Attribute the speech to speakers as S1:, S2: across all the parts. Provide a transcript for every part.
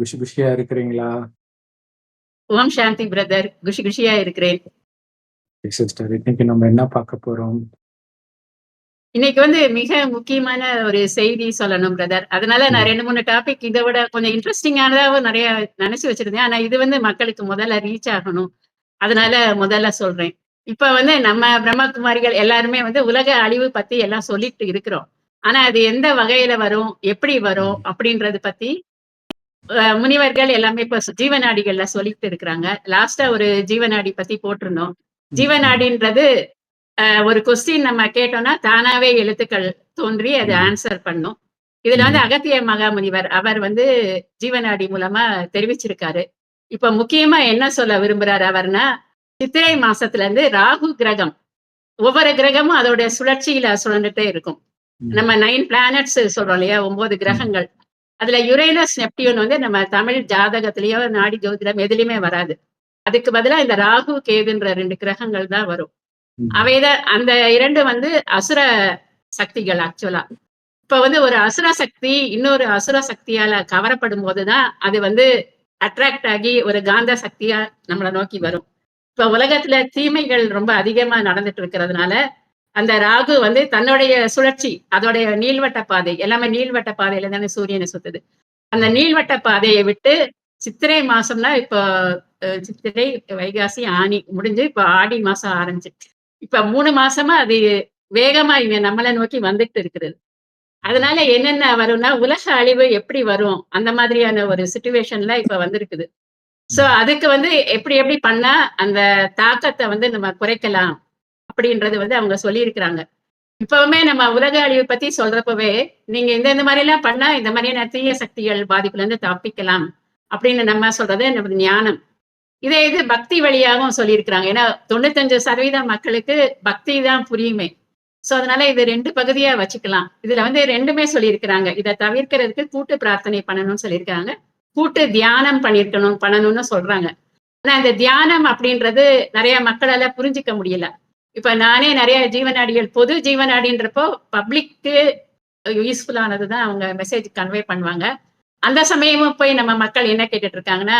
S1: குஷி குஷியா இருக்கிறீங்களா
S2: ஓம் சாந்தி பிரதர் குஷி குஷியா இருக்கிறேன்
S1: சிஸ்டர் இன்னைக்கு நம்ம என்ன பார்க்க போறோம்
S2: இன்னைக்கு வந்து மிக முக்கியமான ஒரு செய்தி சொல்லணும் பிரதர் அதனால நான் ரெண்டு மூணு டாபிக் இதை விட கொஞ்சம் இன்ட்ரெஸ்டிங்கானதாவும் நிறைய நினைச்சு வச்சிருந்தேன் ஆனா இது வந்து மக்களுக்கு முதல்ல ரீச் ஆகணும் அதனால முதல்ல சொல்றேன் இப்ப வந்து நம்ம பிரம்மகுமாரிகள் எல்லாருமே வந்து உலக அழிவு பத்தி எல்லாம் சொல்லிட்டு இருக்கிறோம் ஆனா அது எந்த வகையில வரும் எப்படி வரும் அப்படின்றது பத்தி முனிவர்கள் எல்லாமே இப்ப ஜீவநாடிகள்ல சொல்லிட்டு இருக்கிறாங்க லாஸ்டா ஒரு ஜீவநாடி பத்தி போட்டிருந்தோம் ஜீவநாடின்றது ஒரு கொஸ்டின் நம்ம கேட்டோம்னா தானாவே எழுத்துக்கள் தோன்றி அது ஆன்சர் பண்ணும் இதுல வந்து அகத்திய மகா முனிவர் அவர் வந்து ஜீவநாடி மூலமா தெரிவிச்சிருக்காரு இப்ப முக்கியமா என்ன சொல்ல விரும்புறாரு அவர்னா சித்திரை மாசத்துல இருந்து ராகு கிரகம் ஒவ்வொரு கிரகமும் அதோட சுழற்சியில சுழந்துட்டே இருக்கும் நம்ம நைன் பிளானட்ஸ் சொல்றோம் இல்லையா ஒன்பது கிரகங்கள் அதுல யுரேனஸ் நெப்டியூன் வந்து நம்ம தமிழ் ஜாதகத்திலயோ நாடி ஜோதிடம் எதுலயுமே வராது அதுக்கு பதிலா இந்த ராகு கேதுன்ற ரெண்டு கிரகங்கள் தான் வரும் அவைதான் அந்த இரண்டு வந்து அசுர சக்திகள் ஆக்சுவலா இப்ப வந்து ஒரு அசுர சக்தி இன்னொரு அசுர சக்தியால கவரப்படும் போதுதான் அது வந்து அட்ராக்ட் ஆகி ஒரு காந்த சக்தியா நம்மளை நோக்கி வரும் இப்ப உலகத்துல தீமைகள் ரொம்ப அதிகமா நடந்துட்டு இருக்கிறதுனால அந்த ராகு வந்து தன்னுடைய சுழற்சி அதோடைய நீள்வட்ட பாதை எல்லாமே நீள்வட்ட பாதையில தானே சூரியனை சுத்துது அந்த நீள்வட்ட பாதையை விட்டு சித்திரை மாசம்னா இப்போ சித்திரை வைகாசி ஆணி முடிஞ்சு இப்போ ஆடி மாசம் ஆரம்பிச்சு இப்ப மூணு மாசமா அது வேகமா இவன் நம்மளை நோக்கி வந்துட்டு இருக்கிறது அதனால என்னென்ன வரும்னா உலக அழிவு எப்படி வரும் அந்த மாதிரியான ஒரு சுச்சுவேஷன்ல இப்ப வந்திருக்குது சோ அதுக்கு வந்து எப்படி எப்படி பண்ணா அந்த தாக்கத்தை வந்து நம்ம குறைக்கலாம் அப்படின்றது வந்து அவங்க சொல்லியிருக்கிறாங்க இப்பவுமே நம்ம உலக அழிவு பத்தி சொல்றப்பவே நீங்க இந்த இந்த மாதிரி எல்லாம் பண்ணா இந்த மாதிரியான தீய சக்திகள் பாதிப்புல இருந்து தப்பிக்கலாம் அப்படின்னு நம்ம சொல்றது நமது ஞானம் இதே இது பக்தி வழியாகவும் சொல்லியிருக்கிறாங்க ஏன்னா தொண்ணூத்தஞ்சு சதவீதம் மக்களுக்கு பக்தி தான் புரியுமே சோ அதனால இது ரெண்டு பகுதியா வச்சுக்கலாம் இதுல வந்து ரெண்டுமே சொல்லியிருக்கிறாங்க இதை தவிர்க்கிறதுக்கு கூட்டு பிரார்த்தனை பண்ணணும்னு சொல்லியிருக்காங்க கூட்டு தியானம் பண்ணிருக்கணும் பண்ணணும்னு சொல்றாங்க ஆனா இந்த தியானம் அப்படின்றது நிறைய மக்களால புரிஞ்சிக்க முடியல இப்ப நானே நிறைய ஜீவநாடிகள் பொது ஜீவநாடின்றப்போ பப்ளிக்கு யூஸ்ஃபுல்லானது தான் அவங்க மெசேஜ் கன்வே பண்ணுவாங்க அந்த சமயமும் போய் நம்ம மக்கள் என்ன கேட்டுட்டு இருக்காங்கன்னா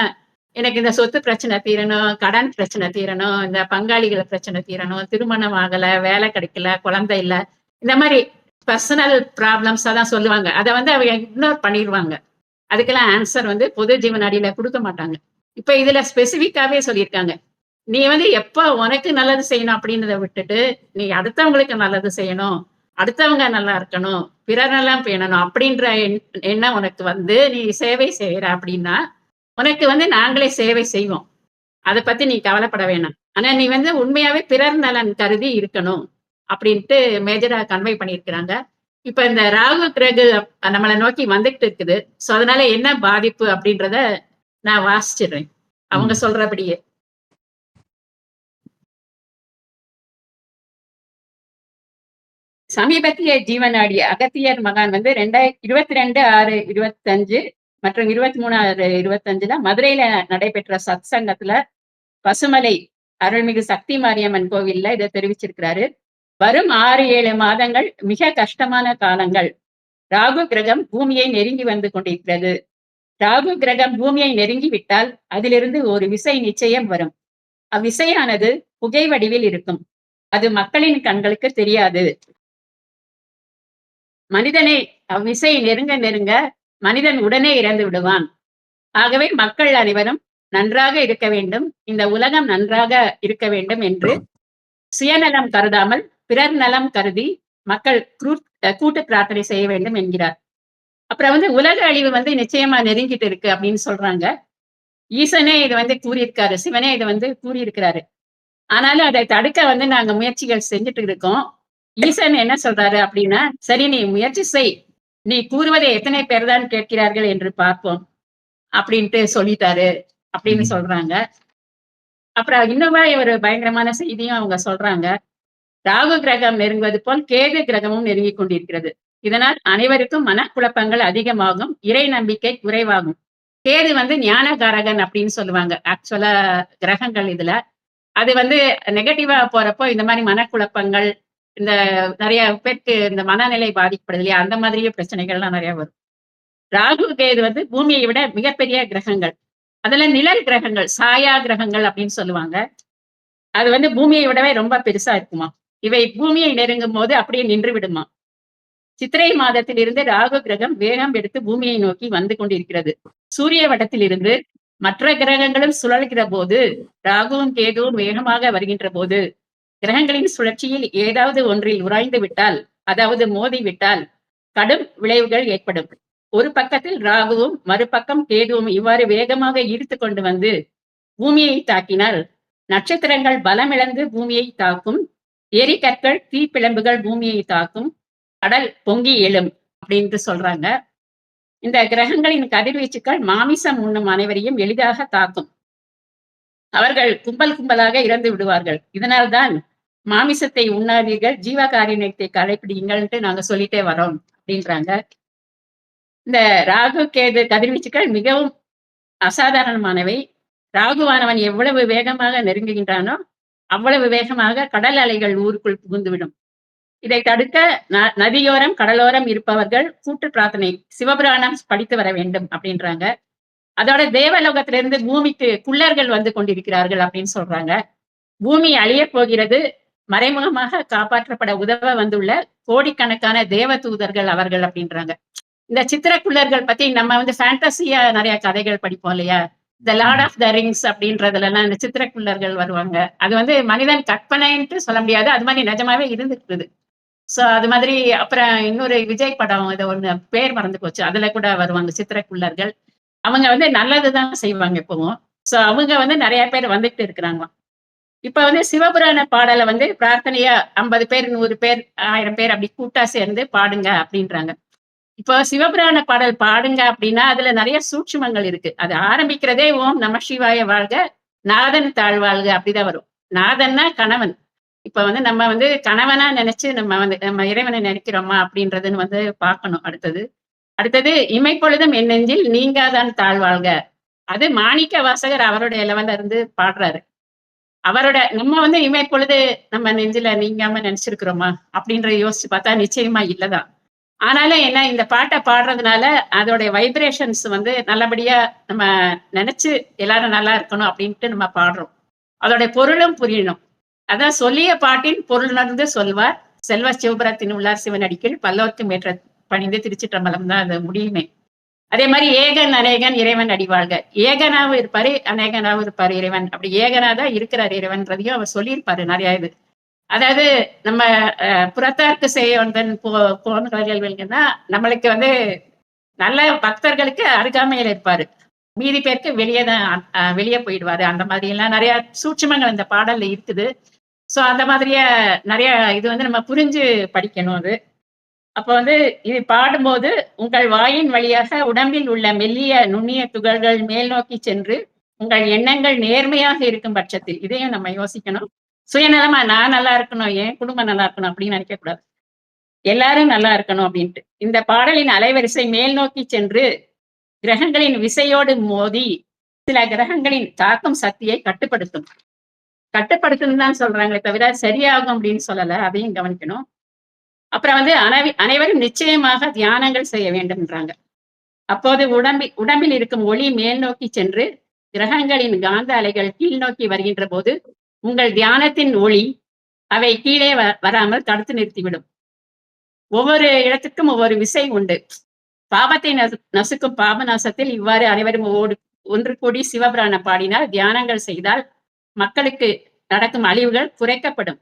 S2: எனக்கு இந்த சொத்து பிரச்சனை தீரணும் கடன் பிரச்சனை தீரணும் இந்த பங்காளிகள் பிரச்சனை தீரணும் திருமணம் ஆகலை வேலை கிடைக்கல குழந்தை இல்லை இந்த மாதிரி பர்சனல் ப்ராப்ளம்ஸ் தான் சொல்லுவாங்க அதை வந்து அவங்க இக்னோர் பண்ணிடுவாங்க அதுக்கெல்லாம் ஆன்சர் வந்து பொது ஜீவனாடியில் கொடுக்க மாட்டாங்க இப்போ இதில் ஸ்பெசிஃபிக்காகவே சொல்லியிருக்காங்க நீ வந்து எப்ப உனக்கு நல்லது செய்யணும் அப்படின்றத விட்டுட்டு நீ அடுத்தவங்களுக்கு நல்லது செய்யணும் அடுத்தவங்க நல்லா இருக்கணும் பிறர் எல்லாம் பேணணும் அப்படின்ற எண்ணம் உனக்கு வந்து நீ சேவை செய்யற அப்படின்னா உனக்கு வந்து நாங்களே சேவை செய்வோம் அதை பத்தி நீ கவலைப்பட வேணாம் ஆனா நீ வந்து உண்மையாவே பிறர் நலன் கருதி இருக்கணும் அப்படின்ட்டு மேஜரா கன்வே பண்ணியிருக்கிறாங்க இப்ப இந்த ராகு கிரகு நம்மளை நோக்கி வந்துகிட்டு இருக்குது சோ அதனால என்ன பாதிப்பு அப்படின்றத நான் வாசிச்சிடுறேன் அவங்க சொல்றபடியே சமீபத்திய ஜீவனாடி அகத்தியர் மகான் வந்து ரெண்டாயிரத்தி இருபத்தி ரெண்டு ஆறு இருபத்தஞ்சு மற்றும் இருபத்தி மூணு ஆறு இருபத்தஞ்சுல மதுரையில நடைபெற்ற சத் சங்கத்துல பசுமலை அருள்மிகு சக்தி மாரியம்மன் கோவில்ல இதை தெரிவிச்சிருக்கிறாரு வரும் ஆறு ஏழு மாதங்கள் மிக கஷ்டமான காலங்கள் ராகு கிரகம் பூமியை நெருங்கி வந்து கொண்டிருக்கிறது ராகு கிரகம் பூமியை நெருங்கி விட்டால் அதிலிருந்து ஒரு விசை நிச்சயம் வரும் அவ்விசையானது புகை வடிவில் இருக்கும் அது மக்களின் கண்களுக்கு தெரியாது மனிதனை அவ்விசை நெருங்க நெருங்க மனிதன் உடனே இறந்து விடுவான் ஆகவே மக்கள் அனைவரும் நன்றாக இருக்க வேண்டும் இந்த உலகம் நன்றாக இருக்க வேண்டும் என்று சுயநலம் கருதாமல் பிறர் நலம் கருதி மக்கள் கூட்டு பிரார்த்தனை செய்ய வேண்டும் என்கிறார் அப்புறம் வந்து உலக அழிவு வந்து நிச்சயமா நெருங்கிட்டு இருக்கு அப்படின்னு சொல்றாங்க ஈசனே இது வந்து கூறியிருக்காரு சிவனே இது வந்து கூறியிருக்கிறாரு ஆனாலும் அதை தடுக்க வந்து நாங்க முயற்சிகள் செஞ்சுட்டு இருக்கோம் ஈசன் என்ன சொல்றாரு அப்படின்னா சரி நீ முயற்சி செய் நீ கூறுவதை எத்தனை பேர் தான் கேட்கிறார்கள் என்று பார்ப்போம் அப்படின்ட்டு சொல்லிட்டாரு அப்படின்னு சொல்றாங்க அப்புறம் இன்னுமா ஒரு பயங்கரமான செய்தியும் அவங்க சொல்றாங்க ராகு கிரகம் நெருங்குவது போல் கேது கிரகமும் நெருங்கி கொண்டிருக்கிறது இதனால் அனைவருக்கும் மனக்குழப்பங்கள் அதிகமாகும் இறை நம்பிக்கை குறைவாகும் கேது வந்து ஞானகாரகன் அப்படின்னு சொல்லுவாங்க ஆக்சுவலா கிரகங்கள் இதுல அது வந்து நெகட்டிவா போறப்போ இந்த மாதிரி மனக்குழப்பங்கள் இந்த நிறைய பேருக்கு இந்த மனநிலை பாதிக்கப்படுது இல்லையா அந்த மாதிரியே பிரச்சனைகள்லாம் நிறைய வரும் ராகு கேது வந்து பூமியை விட மிகப்பெரிய கிரகங்கள் அதுல நிழல் கிரகங்கள் சாயா கிரகங்கள் அப்படின்னு சொல்லுவாங்க அது வந்து பூமியை விடவே ரொம்ப பெருசா இருக்குமா இவை பூமியை நெருங்கும் போது அப்படியே நின்று விடுமா சித்திரை மாதத்திலிருந்து ராகு கிரகம் வேகம் எடுத்து பூமியை நோக்கி வந்து கொண்டிருக்கிறது சூரிய வட்டத்திலிருந்து மற்ற கிரகங்களும் சுழல்கிற போது ராகுவும் கேதுவும் வேகமாக வருகின்ற போது கிரகங்களின் சுழற்சியில் ஏதாவது ஒன்றில் உராய்ந்து விட்டால் அதாவது மோதி விட்டால் கடும் விளைவுகள் ஏற்படும் ஒரு பக்கத்தில் ராகுவும் மறுபக்கம் கேதுவும் இவ்வாறு வேகமாக ஈர்த்து கொண்டு வந்து பூமியை தாக்கினால் நட்சத்திரங்கள் பலமிழந்து பூமியை தாக்கும் எரிக்கற்கள் தீப்பிழம்புகள் பூமியை தாக்கும் கடல் பொங்கி எழும் அப்படின்ட்டு சொல்றாங்க இந்த கிரகங்களின் கதிர்வீச்சுக்கள் மாமிசம் உண்ணும் அனைவரையும் எளிதாக தாக்கும் அவர்கள் கும்பல் கும்பலாக இறந்து விடுவார்கள் இதனால்தான் மாமிசத்தை உண்ணாதீர்கள் ஜீவகாரியத்தை கடைபிடிங்கள்ட்டு நாங்க சொல்லிட்டே வரோம் அப்படின்றாங்க இந்த ராகு கேது கதிர்வீச்சுக்கள் மிகவும் அசாதாரணமானவை ராகுவானவன் எவ்வளவு வேகமாக நெருங்குகின்றானோ அவ்வளவு வேகமாக கடல் அலைகள் ஊருக்குள் புகுந்துவிடும் இதை தடுக்க நதியோரம் கடலோரம் இருப்பவர்கள் கூட்டு பிரார்த்தனை சிவபுராணம் படித்து வர வேண்டும் அப்படின்றாங்க அதோட தேவலோகத்திலிருந்து பூமிக்கு குள்ளர்கள் வந்து கொண்டிருக்கிறார்கள் அப்படின்னு சொல்றாங்க பூமி அழிய போகிறது மறைமுகமாக காப்பாற்றப்பட உதவ வந்துள்ள கோடிக்கணக்கான தேவ தூதர்கள் அவர்கள் அப்படின்றாங்க இந்த குள்ளர்கள் பத்தி நம்ம வந்து ஃபேண்டசியா நிறைய கதைகள் படிப்போம் இல்லையா the lord of the rings அப்படின்றதுல எல்லாம் இந்த குள்ளர்கள் வருவாங்க அது வந்து மனிதன் கற்பனைன்ட்டு சொல்ல முடியாது அது மாதிரி நிஜமாவே இருந்துருக்குது சோ அது மாதிரி அப்புறம் இன்னொரு விஜய் படம் இதை ஒண்ணு பேர் மறந்து போச்சு அதுல கூட வருவாங்க சித்திரக்குள்ளர்கள் அவங்க வந்து நல்லதுதான் செய்வாங்க எப்பவும் சோ அவங்க வந்து நிறைய பேர் வந்துட்டு இருக்கிறாங்களாம் இப்ப வந்து சிவபுராண பாடலை வந்து பிரார்த்தனையா ஐம்பது பேர் நூறு பேர் ஆயிரம் பேர் அப்படி கூட்டா சேர்ந்து பாடுங்க அப்படின்றாங்க இப்போ சிவபுராண பாடல் பாடுங்க அப்படின்னா அதுல நிறைய சூட்சுமங்கள் இருக்கு அது ஆரம்பிக்கிறதே ஓம் நம சிவாய வாழ்க நாதன் தாழ்வாழ்க அப்படிதான் வரும் நாதன்னா கணவன் இப்ப வந்து நம்ம வந்து கணவனா நினைச்சு நம்ம வந்து நம்ம இறைவனை நினைக்கிறோமா அப்படின்றதுன்னு வந்து பார்க்கணும் அடுத்தது அடுத்தது இமைப்பொழுதும் என் நெஞ்சில் நீங்காதான் தாழ்வாழ்க அது மாணிக்க வாசகர் அவருடைய இலவல இருந்து பாடுறாரு அவரோட நம்ம வந்து இமைப்பொழுது நம்ம நெஞ்சில நீங்காம நினைச்சிருக்கிறோமா அப்படின்ற யோசிச்சு பார்த்தா நிச்சயமா இல்லதான் ஆனாலும் என்ன இந்த பாட்டை பாடுறதுனால அதோடைய வைப்ரேஷன்ஸ் வந்து நல்லபடியா நம்ம நினைச்சு எல்லாரும் நல்லா இருக்கணும் அப்படின்ட்டு நம்ம பாடுறோம் அதோடைய பொருளும் புரியணும் அதான் சொல்லிய பாட்டின் பொருள் நடந்து சொல்வார் செல்வ சிவபுரத்தின் உள்ளார் சிவன் அடிக்கல் பல்லோர்க்கு மேற்ற பணிந்து திருச்சிற்றம்பலம் தான் அது முடியுமே அதே மாதிரி ஏகன் அநேகன் இறைவன் அடிவாழ்க ஏகனாவும் இருப்பாரு அநேகனாவும் இருப்பாரு இறைவன் அப்படி ஏகனா தான் இருக்கிறார் இறைவன்றதையும் அவர் சொல்லியிருப்பாரு நிறைய இது அதாவது நம்ம புறத்தார்க்கு செய்ய போ போன நம்மளுக்கு வந்து நல்ல பக்தர்களுக்கு அருகாமையில் இருப்பாரு மீதி பேருக்கு வெளியே தான் வெளியே போயிடுவாரு அந்த மாதிரி எல்லாம் நிறைய சூட்சமங்கள் இந்த பாடல்ல இருக்குது ஸோ அந்த மாதிரியே நிறைய இது வந்து நம்ம புரிஞ்சு படிக்கணும் அது அப்ப வந்து இது பாடும்போது உங்கள் வாயின் வழியாக உடம்பில் உள்ள மெல்லிய நுண்ணிய துகள்கள் மேல் நோக்கி சென்று உங்கள் எண்ணங்கள் நேர்மையாக இருக்கும் பட்சத்தில் இதையும் நம்ம யோசிக்கணும் சுயநலமா நான் நல்லா இருக்கணும் என் குடும்பம் நல்லா இருக்கணும் அப்படின்னு நினைக்க கூடாது எல்லாரும் நல்லா இருக்கணும் அப்படின்ட்டு இந்த பாடலின் அலைவரிசை மேல் நோக்கி சென்று கிரகங்களின் விசையோடு மோதி சில கிரகங்களின் தாக்கம் சக்தியை கட்டுப்படுத்தும் கட்டுப்படுத்துன்னு தான் சொல்றாங்களே தவிர சரியாகும் அப்படின்னு சொல்லல அதையும் கவனிக்கணும் அப்புறம் வந்து அனைவி அனைவரும் நிச்சயமாக தியானங்கள் செய்ய வேண்டும்ன்றாங்க அப்போது உடம்பில் உடம்பில் இருக்கும் ஒளி மேல் நோக்கி சென்று கிரகங்களின் காந்த அலைகள் கீழ் நோக்கி வருகின்ற போது உங்கள் தியானத்தின் ஒளி அவை கீழே வ வராமல் தடுத்து நிறுத்திவிடும் ஒவ்வொரு இடத்துக்கும் ஒவ்வொரு விசை உண்டு பாவத்தை நசுக்கும் பாப நாசத்தில் இவ்வாறு அனைவரும் ஓடு ஒன்று கூடி சிவபிராணம் பாடினால் தியானங்கள் செய்தால் மக்களுக்கு நடக்கும் அழிவுகள் குறைக்கப்படும்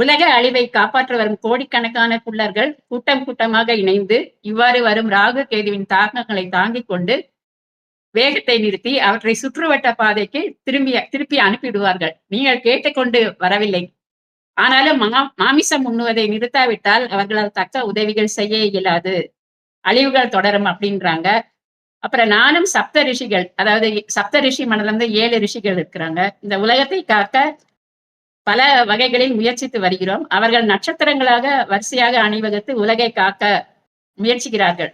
S2: உலக அழிவை காப்பாற்ற வரும் கோடிக்கணக்கான குள்ளர்கள் கூட்டம் கூட்டமாக இணைந்து இவ்வாறு வரும் ராகு கேதுவின் தாக்கங்களை தாங்கிக் கொண்டு வேகத்தை நிறுத்தி அவற்றை சுற்றுவட்ட பாதைக்கு திரும்பி திருப்பி அனுப்பிவிடுவார்கள் நீங்கள் கேட்டுக்கொண்டு வரவில்லை ஆனாலும் மா மாமிசம் உண்ணுவதை நிறுத்தாவிட்டால் அவர்களால் தக்க உதவிகள் செய்ய இயலாது அழிவுகள் தொடரும் அப்படின்றாங்க அப்புறம் நானும் சப்த ரிஷிகள் அதாவது சப்த ரிஷி மனதிலிருந்து ஏழு ரிஷிகள் இருக்கிறாங்க இந்த உலகத்தை காக்க பல வகைகளில் முயற்சித்து வருகிறோம் அவர்கள் நட்சத்திரங்களாக வரிசையாக அணிவகுத்து உலகை காக்க முயற்சிக்கிறார்கள்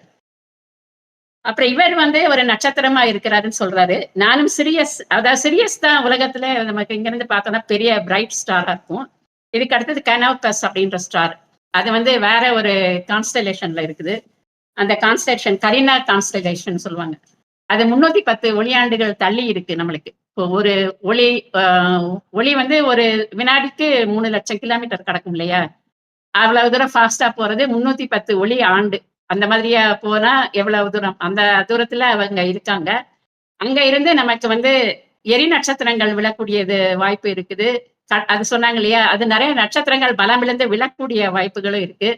S2: அப்புறம் இவர் வந்து ஒரு நட்சத்திரமா இருக்கிறாருன்னு சொல்றாரு நானும் சிரியஸ் அதாவது சிரியஸ் தான் உலகத்துல நமக்கு இங்க இருந்து பார்த்தோம்னா பெரிய பிரைட் ஸ்டாரா இருக்கும் இதுக்கு அடுத்தது கனோபஸ் அப்படின்ற ஸ்டார் அது வந்து வேற ஒரு கான்ஸ்டலேஷன்ல இருக்குது அந்த கான்ஸ்டலேஷன் கரினா கான்ஸ்டலேஷன் சொல்லுவாங்க அது முன்னூத்தி பத்து ஒளியாண்டுகள் தள்ளி இருக்கு நம்மளுக்கு ஒரு ஒளி ஒளி வந்து ஒரு வினாடிக்கு மூணு லட்சம் கிலோமீட்டர் கிடக்கும் இல்லையா அவ்வளவு தூரம் ஃபாஸ்டா போறது முன்னூத்தி பத்து ஒளி ஆண்டு அந்த மாதிரியா போனா எவ்வளவு தூரம் அந்த தூரத்துல அவங்க இருக்காங்க அங்க இருந்து நமக்கு வந்து எரி நட்சத்திரங்கள் விழக்கூடியது வாய்ப்பு இருக்குது அது சொன்னாங்க இல்லையா அது நிறைய நட்சத்திரங்கள் பலம் விழுந்து விழக்கூடிய வாய்ப்புகளும் இருக்கு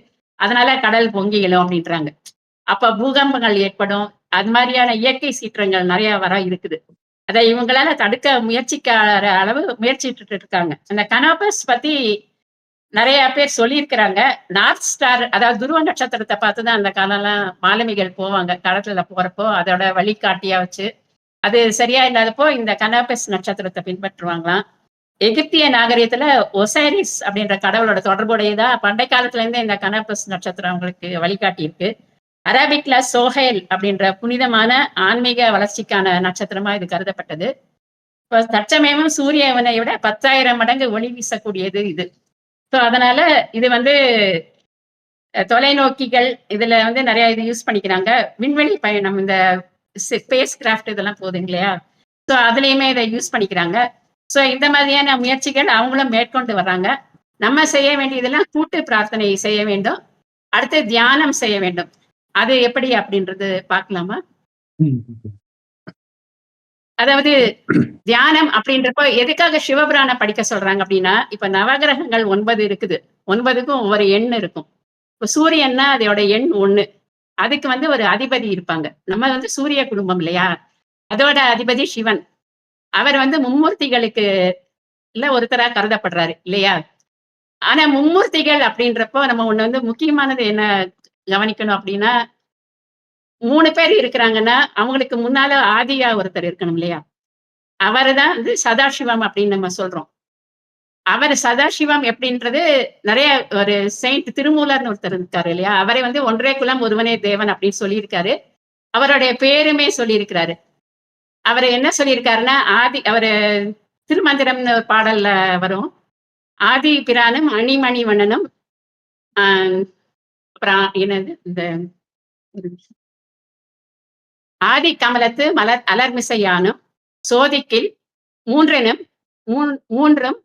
S2: அதனால கடல் பொங்கிகளும் அப்படின்றாங்க அப்ப பூகம்பங்கள் ஏற்படும் அது மாதிரியான இயற்கை சீற்றங்கள் நிறைய வர இருக்குது அதை இவங்களால தடுக்க முயற்சிக்காத அளவு முயற்சிட்டு இருக்காங்க அந்த கனாபஸ் பத்தி நிறைய பேர் சொல்லியிருக்கிறாங்க நார்த் ஸ்டார் அதாவது துருவ நட்சத்திரத்தை பார்த்து தான் அந்த காலம்லாம் மாலுமிகள் போவாங்க களத்துல போறப்போ அதோட வழிகாட்டியா வச்சு அது சரியா இல்லாதப்போ இந்த கனாபஸ் நட்சத்திரத்தை பின்பற்றுவாங்களாம் எகிப்திய நாகரீகத்துல ஒசைரிஸ் அப்படின்ற கடவுளோட தொடர்புடையதா பண்டை காலத்துல இருந்து இந்த கனாபஸ் நட்சத்திரம் அவங்களுக்கு வழிகாட்டி இருக்கு அரபிக்ல சோஹேல் அப்படின்ற புனிதமான ஆன்மீக வளர்ச்சிக்கான நட்சத்திரமா இது கருதப்பட்டது இப்போ தற்சமயமும் சூரியவனை விட பத்தாயிரம் மடங்கு ஒளி வீசக்கூடியது இது ஸோ அதனால இது வந்து தொலைநோக்கிகள் இதுல வந்து நிறைய இது யூஸ் பண்ணிக்கிறாங்க விண்வெளி பயணம் இந்த ஸ்பேஸ் கிராஃப்ட் இதெல்லாம் போதுங்க இல்லையா ஸோ அதுலேயுமே இதை யூஸ் பண்ணிக்கிறாங்க ஸோ இந்த மாதிரியான முயற்சிகள் அவங்களும் மேற்கொண்டு வர்றாங்க நம்ம செய்ய வேண்டியதெல்லாம் கூட்டு பிரார்த்தனை செய்ய வேண்டும் அடுத்து தியானம் செய்ய வேண்டும் அது எப்படி அப்படின்றது பாக்கலாமா அதாவது தியானம் அப்படின்றப்ப எதுக்காக சிவபுராணம் படிக்க சொல்றாங்க அப்படின்னா இப்ப நவகிரகங்கள் ஒன்பது இருக்குது ஒன்பதுக்கும் ஒவ்வொரு எண் இருக்கும் இப்ப சூரியன்னா அதோட எண் ஒண்ணு அதுக்கு வந்து ஒரு அதிபதி இருப்பாங்க நம்ம வந்து சூரிய குடும்பம் இல்லையா அதோட அதிபதி சிவன் அவர் வந்து மும்மூர்த்திகளுக்கு இல்ல ஒருத்தரா கருதப்படுறாரு இல்லையா ஆனா மும்மூர்த்திகள் அப்படின்றப்போ நம்ம ஒண்ணு வந்து முக்கியமானது என்ன கவனிக்கணும் அப்படின்னா மூணு பேர் இருக்கிறாங்கன்னா அவங்களுக்கு முன்னால ஆதியா ஒருத்தர் இருக்கணும் இல்லையா அவரை தான் வந்து சதாசிவம் அப்படின்னு நம்ம சொல்றோம் அவர் சதாசிவம் எப்படின்றது நிறைய ஒரு செயின்ட் திருமூலர்னு ஒருத்தர் இருக்காரு இல்லையா அவரை வந்து ஒன்றே குலம் ஒருவனே தேவன் அப்படின்னு சொல்லியிருக்காரு அவருடைய பேருமே சொல்லியிருக்கிறாரு அவர் என்ன சொல்லியிருக்காருன்னா ஆதி அவர் திருமந்திரம்னு பாடல்ல வரும் ஆதி பிரானும் அணிமணி வண்ணனும் பிரா என்னது இந்த ஆதி கமலத்து மலர் அலர்மிசையானும் சோதிக்கில் மூன்றெனும் மூன்றும்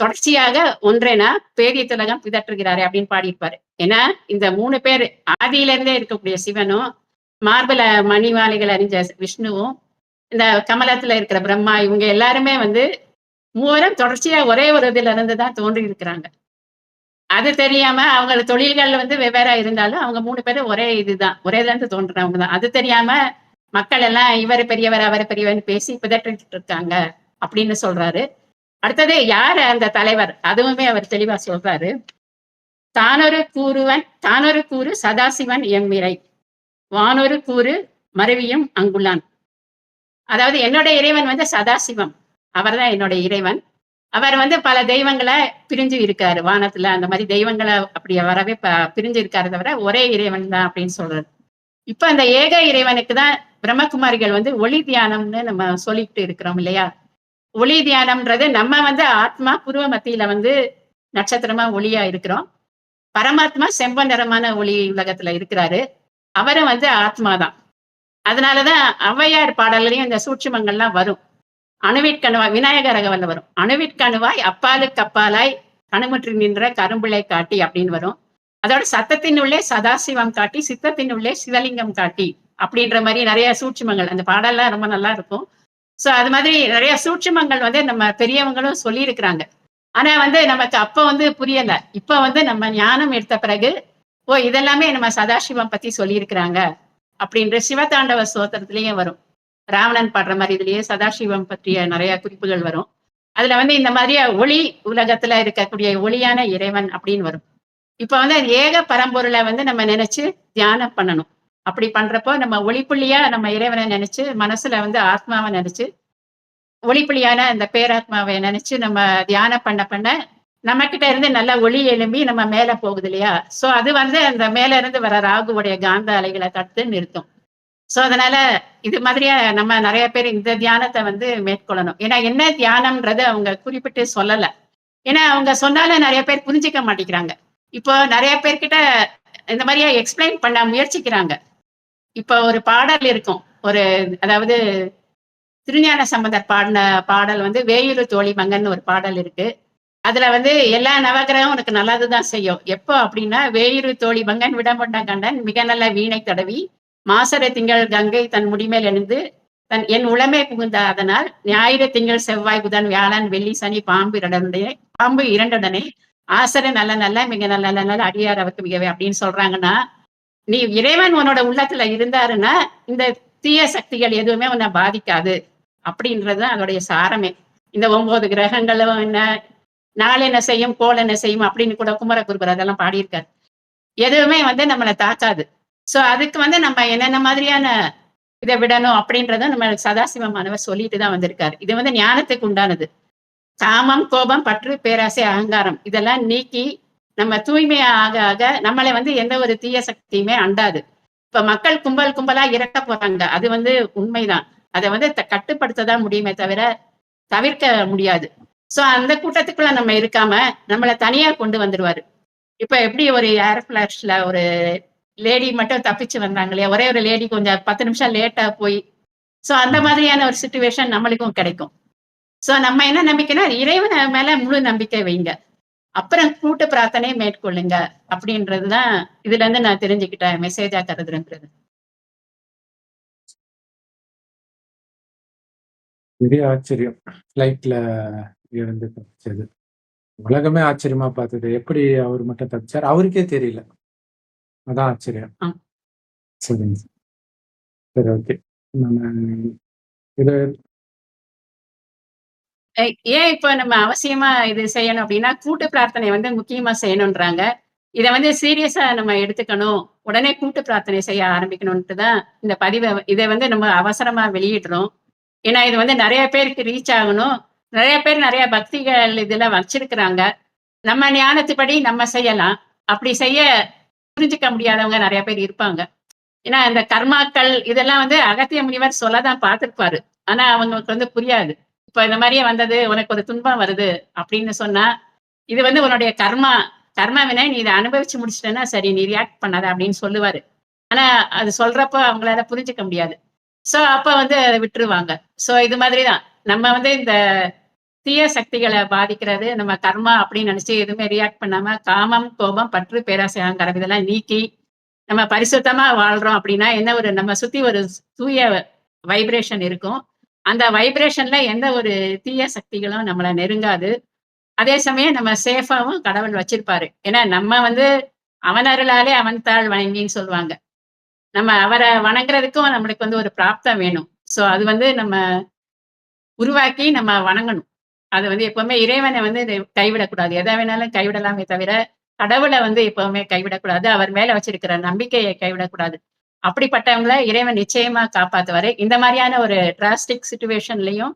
S2: தொடர்ச்சியாக ஒன்றென பேரிய திலகம் பிதற்றுகிறாரு அப்படின்னு பாடியிருப்பாரு ஏன்னா இந்த மூணு பேர் ஆதியில இருந்தே இருக்கக்கூடிய சிவனும் மார்பல மணிவாளிகள் அறிஞ்ச விஷ்ணுவும் இந்த கமலத்துல இருக்கிற பிரம்மா இவங்க எல்லாருமே வந்து மூவரும் தொடர்ச்சியா ஒரே ஒரு இதுல இருந்து தான் தோன்றி இருக்கிறாங்க அது தெரியாம அவங்க தொழில்கள் வந்து வெவ்வேறா இருந்தாலும் அவங்க மூணு பேரும் ஒரே இதுதான் ஒரே இதுலேருந்து தோன்றுறவங்க தான் அது தெரியாம மக்கள் எல்லாம் இவர் பெரியவர் அவர் பெரியவர்னு பேசி பிதற்றிட்டு இருக்காங்க அப்படின்னு சொல்றாரு அடுத்தது யார் அந்த தலைவர் அதுவுமே அவர் தெளிவா சொல்றாரு தானொரு கூறுவன் தானொரு கூறு சதாசிவன் எம்மிரை வானொரு கூறு மருவியும் அங்குலான் அதாவது என்னுடைய இறைவன் வந்து சதாசிவம் அவர்தான் என்னுடைய இறைவன் அவர் வந்து பல தெய்வங்களை பிரிஞ்சு இருக்காரு வானத்துல அந்த மாதிரி தெய்வங்களை அப்படி வரவே பிரிஞ்சு இருக்காரு தவிர ஒரே இறைவன் தான் அப்படின்னு சொல்றது இப்ப அந்த ஏக இறைவனுக்கு தான் பிரம்மகுமாரிகள் வந்து ஒளி தியானம்னு நம்ம சொல்லிட்டு இருக்கிறோம் இல்லையா ஒளி தியானம்ன்றது நம்ம வந்து ஆத்மா புருவ மத்தியில வந்து நட்சத்திரமா ஒளியா இருக்கிறோம் பரமாத்மா செம்ப நிறமான ஒளி உலகத்துல இருக்கிறாரு அவரும் வந்து ஆத்மா தான் அதனாலதான் ஔவையார் பாடல்லையும் இந்த சூட்சுமங்கள்லாம் வரும் அணுவிற்கணுவாய் விநாயகர் வந்து வரும் அணுவிற்கணுவாய் அப்பாலுக்கு அப்பாலாய் கணுமுற்றி நின்ற கரும்பிளை காட்டி அப்படின்னு வரும் அதோட சத்தத்தின் உள்ளே சதாசிவம் காட்டி சித்தத்தின் உள்ளே சிவலிங்கம் காட்டி அப்படின்ற மாதிரி நிறைய சூட்சுமங்கள் அந்த பாடல்லாம் ரொம்ப நல்லா இருக்கும் ஸோ அது மாதிரி நிறைய சூட்சுமங்கள் வந்து நம்ம பெரியவங்களும் சொல்லியிருக்கிறாங்க ஆனா வந்து நமக்கு அப்போ வந்து புரியல இப்போ வந்து நம்ம ஞானம் எடுத்த பிறகு ஓ இதெல்லாமே நம்ம சதாசிவம் பத்தி சொல்லியிருக்கிறாங்க அப்படின்ற சிவதாண்டவ ஸ்தோத்திரத்திலயும் வரும் ராவணன் பாடுற மாதிரி இதுலயே சதாசிவம் பற்றிய நிறைய குறிப்புகள் வரும் அதுல வந்து இந்த மாதிரி ஒளி உலகத்துல இருக்கக்கூடிய ஒளியான இறைவன் அப்படின்னு வரும் இப்ப வந்து அது ஏக பரம்பொருளை வந்து நம்ம நினைச்சு தியானம் பண்ணணும் அப்படி பண்றப்போ நம்ம ஒளிப்புள்ளியா நம்ம இறைவனை நினைச்சு மனசுல வந்து ஆத்மாவை நினைச்சு ஒளிப்புள்ளியான அந்த பேராத்மாவை நினைச்சு நம்ம தியானம் பண்ண பண்ண நம்ம கிட்ட இருந்து நல்லா ஒளி எழும்பி நம்ம மேல போகுது இல்லையா சோ அது வந்து அந்த மேல இருந்து வர ராகுவோடைய காந்த அலைகளை தடுத்து நிறுத்தும் சோ அதனால இது மாதிரியா நம்ம நிறைய பேர் இந்த தியானத்தை வந்து மேற்கொள்ளணும் ஏன்னா என்ன தியானம்ன்றது அவங்க குறிப்பிட்டு சொல்லல ஏன்னா அவங்க சொன்னாலும் நிறைய பேர் புரிஞ்சிக்க மாட்டேங்கிறாங்க இப்போ நிறைய பேர்கிட்ட இந்த மாதிரியா எக்ஸ்பிளைன் பண்ண முயற்சிக்கிறாங்க இப்போ ஒரு பாடல் இருக்கும் ஒரு அதாவது திருஞான சம்பந்தர் பாடின பாடல் வந்து வேயுறு தோழி மங்கன் ஒரு பாடல் இருக்கு அதுல வந்து எல்லா நவகிரகம் உனக்கு நல்லதுதான் செய்யும் எப்போ அப்படின்னா வேயுறு தோழி மங்கன் விடம்பொண்ட கண்டன் மிக நல்ல வீணை தடவி மாசர திங்கள் கங்கை தன் முடிமேல் எழுந்து தன் என் உளமே புகுந்த அதனால் ஞாயிறு திங்கள் செவ்வாய் புதன் வியாழன் வெள்ளி சனி பாம்பு இரண்டனுடைய பாம்பு இரண்டுடனே ஆசர நல்ல நல்ல மிக நல்ல நல்ல நல்ல அடியார் அவருக்கு மிகவே அப்படின்னு சொல்றாங்கன்னா நீ இறைவன் உன்னோட உள்ளத்துல இருந்தாருன்னா இந்த தீய சக்திகள் எதுவுமே உன்னை பாதிக்காது அப்படின்றது அதோடைய சாரமே இந்த ஒன்பது கிரகங்களும் என்ன நாள் என்ன செய்யும் கோல் என்ன செய்யும் அப்படின்னு கூட குமர குருபர் அதெல்லாம் பாடியிருக்காரு எதுவுமே வந்து நம்மளை தாக்காது ஸோ அதுக்கு வந்து நம்ம என்னென்ன மாதிரியான இதை விடணும் அப்படின்றத நம்ம சதாசிவ மாணவர் சொல்லிட்டு தான் வந்திருக்காரு இது வந்து ஞானத்துக்கு உண்டானது காமம் கோபம் பற்று பேராசை அகங்காரம் இதெல்லாம் நீக்கி நம்ம தூய்மை ஆக ஆக நம்மளை வந்து எந்த ஒரு தீய சக்தியுமே அண்டாது இப்ப மக்கள் கும்பல் கும்பலா இறக்க போறாங்க அது வந்து உண்மைதான் அதை வந்து கட்டுப்படுத்த தான் முடியுமே தவிர தவிர்க்க முடியாது சோ அந்த கூட்டத்துக்குள்ள நம்ம இருக்காம நம்மளை தனியா கொண்டு வந்துருவாரு இப்ப எப்படி ஒரு ஏர் ஒரு லேடி மட்டும் தப்பிச்சு வந்தாங்க இல்லையா ஒரே ஒரு லேடி கொஞ்சம் பத்து நிமிஷம் லேட்டா போய் ஸோ அந்த மாதிரியான ஒரு சுச்சுவேஷன் நம்மளுக்கும் கிடைக்கும் ஸோ நம்ம என்ன நம்பிக்கைன்னா இறைவன் மேல முழு நம்பிக்கை வைங்க அப்புறம் கூட்டு பிரார்த்தனையை மேற்கொள்ளுங்க அப்படின்றதுதான் இதுல இருந்து நான் தெரிஞ்சுக்கிட்டேன் மெசேஜா கருதுன்றது
S1: பெரிய ஆச்சரியம் ஃப்ளைட்ல இருந்து தப்பிச்சது உலகமே ஆச்சரியமா பார்த்தது எப்படி அவர் மட்டும் தப்பிச்சார் அவருக்கே தெரியல அதான் ஆச்சரியம் சரிங்க சரி ஓகே நம்ம இது
S2: ஏன் இப்ப நம்ம அவசியமா இது செய்யணும் அப்படின்னா கூட்டு பிரார்த்தனை வந்து முக்கியமா செய்யணும்ன்றாங்க இதை வந்து சீரியஸா நம்ம எடுத்துக்கணும் உடனே கூட்டு பிரார்த்தனை செய்ய ஆரம்பிக்கணும்ட்டு தான் இந்த பதிவை இதை வந்து நம்ம அவசரமா வெளியிடுறோம் ஏன்னா இது வந்து நிறைய பேருக்கு ரீச் ஆகணும் நிறைய பேர் நிறைய பக்திகள் இதுல வச்சிருக்கிறாங்க நம்ம ஞானத்துப்படி நம்ம செய்யலாம் அப்படி செய்ய புரிஞ்சுக்க முடியாதவங்க நிறைய பேர் இருப்பாங்க ஏன்னா இந்த கர்மாக்கள் இதெல்லாம் வந்து அகத்திய முனிவர் சொல்லதான் பார்த்துருப்பாரு ஆனா அவங்களுக்கு வந்து புரியாது இப்ப இந்த மாதிரியே வந்தது உனக்கு ஒரு துன்பம் வருது அப்படின்னு சொன்னா இது வந்து உன்னுடைய கர்மா கர்மா வினை நீ இதை அனுபவிச்சு முடிச்சிட்டேன்னா சரி நீ ரியாக்ட் பண்ணாத அப்படின்னு சொல்லுவாரு ஆனா அது சொல்றப்ப அவங்களால புரிஞ்சுக்க முடியாது சோ அப்ப வந்து அதை விட்டுருவாங்க சோ இது மாதிரிதான் நம்ம வந்து இந்த தீய சக்திகளை பாதிக்கிறது நம்ம கர்மா அப்படின்னு நினைச்சு எதுவுமே ரியாக்ட் பண்ணாம காமம் கோபம் பற்று பேராசை அகங்காரம் இதெல்லாம் நீக்கி நம்ம பரிசுத்தமா வாழ்றோம் அப்படின்னா என்ன ஒரு நம்ம சுத்தி ஒரு தூய வைப்ரேஷன் இருக்கும் அந்த வைப்ரேஷன்ல எந்த ஒரு தீய சக்திகளும் நம்மளை நெருங்காது அதே சமயம் நம்ம சேஃபாவும் கடவுள் வச்சிருப்பாரு ஏன்னா நம்ம வந்து அவன் அருளாலே அவன் தாழ் வணங்கின்னு சொல்லுவாங்க நம்ம அவரை வணங்குறதுக்கும் நம்மளுக்கு வந்து ஒரு பிராப்தம் வேணும் ஸோ அது வந்து நம்ம உருவாக்கி நம்ம வணங்கணும் அது வந்து எப்பவுமே இறைவனை வந்து கைவிடக்கூடாது எதை வேணாலும் கைவிடலாமே தவிர கடவுளை வந்து எப்பவுமே கைவிடக்கூடாது அவர் மேல வச்சிருக்கிற நம்பிக்கையை கைவிடக்கூடாது அப்படிப்பட்டவங்கள இறைவன் நிச்சயமா காப்பாத்துவாரு இந்த மாதிரியான ஒரு டிராஸ்டிக் சுச்சுவேஷன்லயும்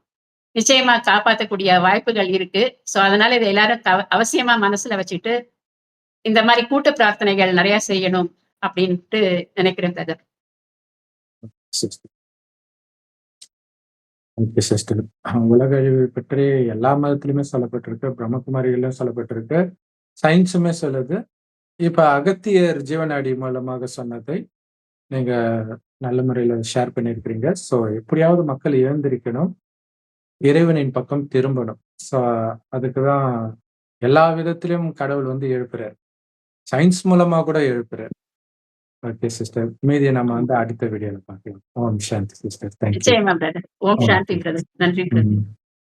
S2: நிச்சயமா காப்பாற்றக்கூடிய வாய்ப்புகள் இருக்கு ஸோ அதனால இதை எல்லாரும் அவசியமா மனசுல வச்சுட்டு இந்த மாதிரி கூட்டு பிரார்த்தனைகள் நிறைய செய்யணும் அப்படின்ட்டு நினைக்கிறேன் பிரதர்
S1: சிஸ்டர் உலக அழிவு பற்றி எல்லா மதத்திலுமே சொல்லப்பட்டிருக்கு பிரம்மகுமாரிகளும் சொல்லப்பட்டிருக்கு சயின்ஸுமே சொல்லுது இப்போ அகத்தியர் ஜீவனாடி மூலமாக சொன்னதை நீங்க நல்ல முறையில் ஷேர் பண்ணியிருக்கிறீங்க ஸோ எப்படியாவது மக்கள் இழந்திருக்கணும் இறைவனின் பக்கம் திரும்பணும் ஸோ அதுக்கு தான் எல்லா விதத்திலும் கடவுள் வந்து எழுப்புறார் சயின்ஸ் மூலமாக கூட எழுப்புறார் ஓகே சிஸ்டர் மீதியை நம்ம வந்து அடுத்த வீடியோல பார்க்கலாம் ஓம் சாந்தி சிஸ்டர் தேங்க்யூ நிச்சயமா பிரதர் ஓம் சாந்தி நன்றி